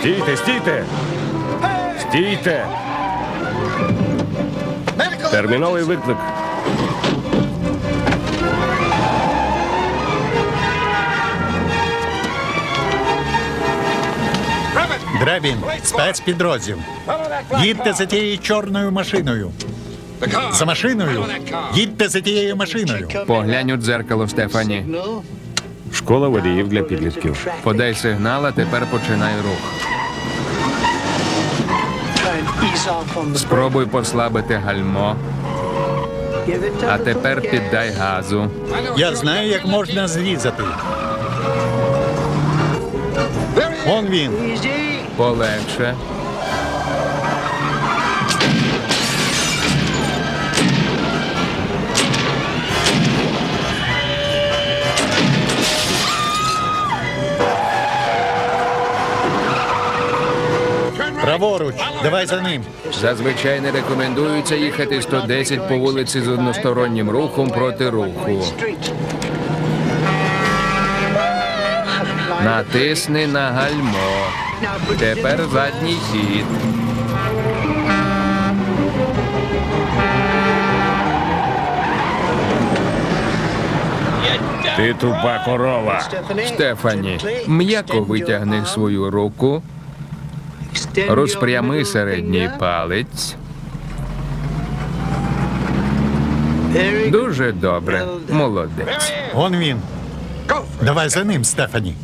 Стійте, стійте! Стійте! Терміновий виклик. Дребін, спецпідрозділ. Їдьте за тією чорною машиною. За машиною. Їдьте за тією машиною. Поглянь у дзеркало, Стефані. Школа водіїв для підлітків. Подай сигнал, а тепер починай рух. Спробуй послабити гальмо, а тепер піддай газу. Я знаю, як можна зрізати. Он він. Полегше. Праворуч. Давай за ним. Зазвичай не рекомендується їхати 110 по вулиці з одностороннім рухом проти руху. Натисни на гальмо. Тепер задній хід. Ти тупа корова. Стефані, м'яко витягни свою руку, розпрями середній палець. Дуже добре, молодець. Он він. Давай за ним, Стефані.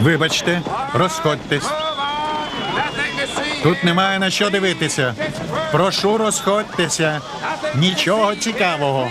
Вибачте, розходьтесь. Тут немає на що дивитися. Прошу, розходьтеся. Нічого цікавого.